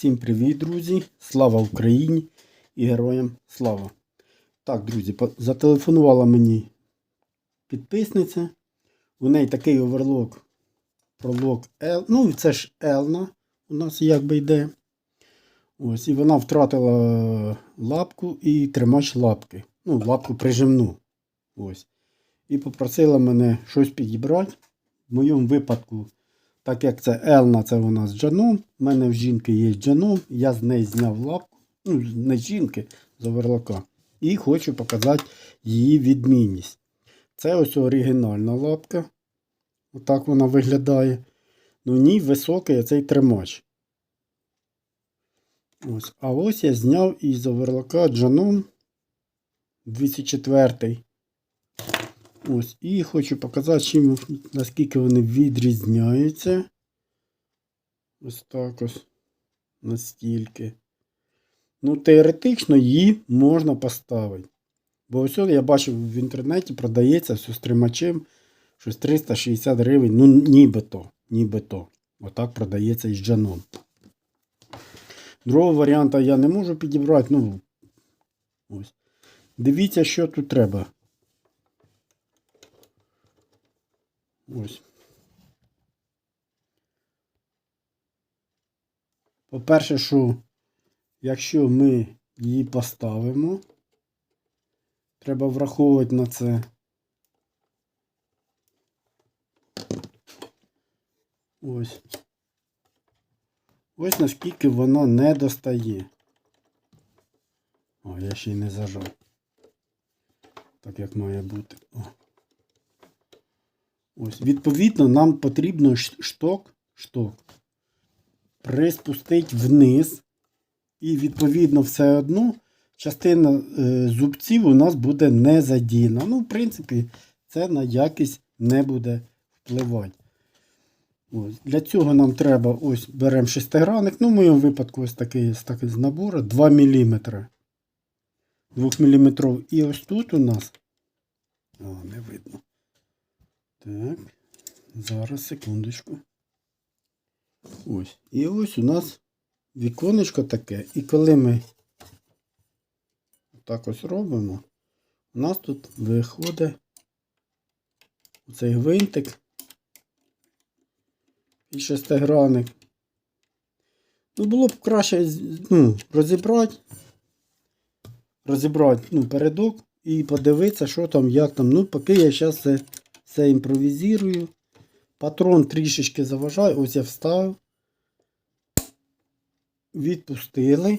Всім привіт, друзі! Слава Україні і героям слава! Так, друзі, зателефонувала мені підписниця. У неї такий оверлок пролог L. Ну, це ж Елна у нас якби йде. Ось, і вона втратила лапку і тримач лапки. Ну, лапку прижимну. Ось. І попросила мене щось підібрати. В моєму випадку, так як це Елна, це вона з джаном. У мене в жінки є джаном. Я з неї зняв лапку. Ну, не жінки, з оверлока. І хочу показати її відмінність. Це ось оригінальна лапка. Отак вона виглядає. Ну, ній високий цей тримач. Ось. А ось я зняв із оверлока джаном 204. Ось. І хочу показати, чим, наскільки вони відрізняються. Ось так ось. Настільки. Ну, теоретично її можна поставити. Бо ось я бачив в інтернеті продається все з тримачем щось 360 гривень. Ну, нібито. Нібито. Отак продається із джаном. Другого варіанта я не можу підібрати. Ну, ось. Дивіться, що тут треба. Ось. По-перше, що якщо ми її поставимо, треба враховувати на це. Ось. Ось наскільки вона не достає. О, я ще й не зажав. Так як має бути. О. Ось, відповідно, нам потрібно шток, шток приспустити вниз. І, відповідно, все одно частина е, зубців у нас буде не задіяна. Ну, в принципі, це на якість не буде впливати. Ось. Для цього нам треба ось беремо шестигранник. Ну, в моєму випадку ось такий, такий з набору 2 мм. 2 мм. І ось тут у нас. О, не видно. Так. Зараз, секундочку. Ось. І ось у нас віконечко таке. І коли ми так ось робимо, у нас тут виходить цей гвинтик і шестигранник. Ну, було б краще ну, розібрати, розібрати ну, передок і подивитися, що там, як там. Ну, поки я зараз це, це імпровізую. Патрон трішечки заважає. Ось я вставив. Відпустили.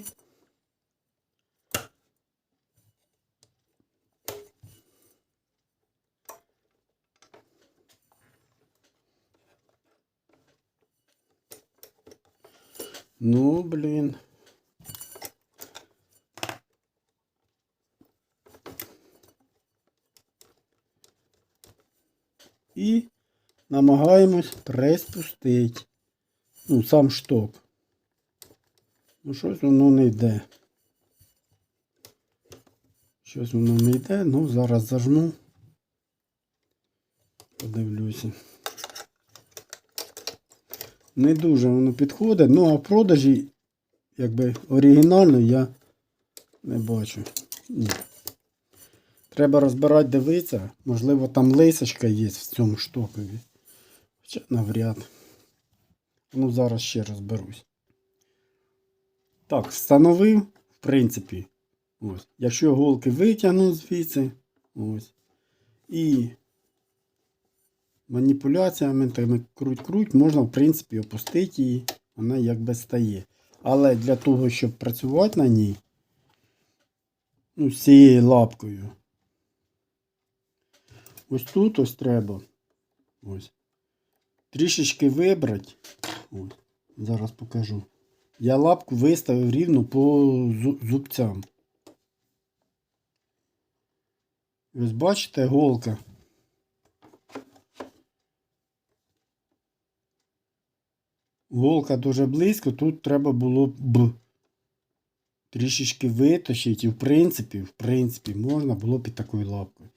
Ну, блін. І намагаємось приспустити. Ну, сам шток. Ну, щось воно не йде. Щось воно не йде. Ну, зараз зажму. Подивлюся. Не дуже воно підходить. Ну, а в продажі, якби оригінально я не бачу. Ні. Треба розбирати, дивитися. Можливо, там лисочка є в цьому штокові. Хоча навряд. Ну, зараз ще розберусь. Так, встановив, в принципі. Ось. Якщо голки витягну звідси, ось. І маніпуляціями тими круть-круть, можна, в принципі, опустити її, вона якби стає. Але для того, щоб працювати на ній, ну, з цією лапкою, ось тут ось треба. Ось. Трішечки вибрати. Ось. Зараз покажу. Я лапку виставив рівно по зубцям. Ось бачите, голка. Голка дуже близько, тут треба було б трішечки витащити. І в принципі, в принципі, можна було під такою лапкою.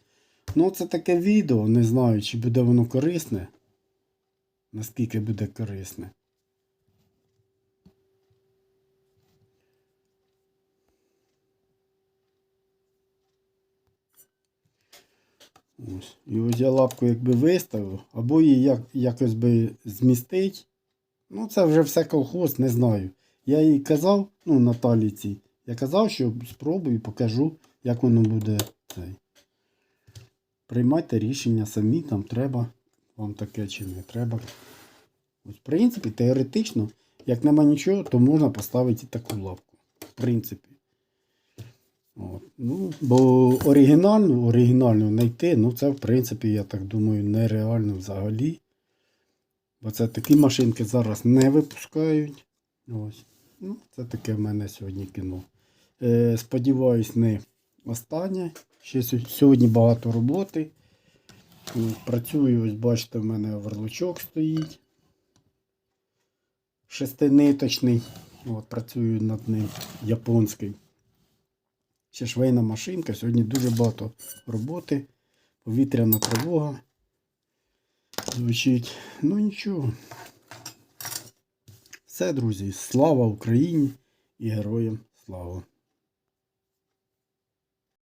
Ну, це таке відео, не знаю, чи буде воно корисне. Наскільки буде корисне. Ось. І ось я лапку якби виставив, або її як, якось би змістить. Ну, це вже все колхоз, не знаю. Я їй казав, ну Наталі цій, я казав, що спробую покажу, як воно буде цей. Приймайте рішення самі, там треба вам таке чи не треба. Ось, в принципі, теоретично, як нема нічого, то можна поставити таку лапку. В принципі. От. Ну, бо оригінальну, оригінальну знайти, ну це в принципі, я так думаю, нереально взагалі. Бо це такі машинки зараз не випускають. Ось. Ну, це таке в мене сьогодні кіно. Е, сподіваюсь, не останнє. Ще сьогодні багато роботи. Працюю, ось бачите, в мене оверлочок стоїть. Шестиниточний. От, працюю над ним японський. Ще швейна машинка. Сьогодні дуже багато роботи. Повітряна тривога. Звучить. Ну нічого. Все, друзі. Слава Україні і героям слава!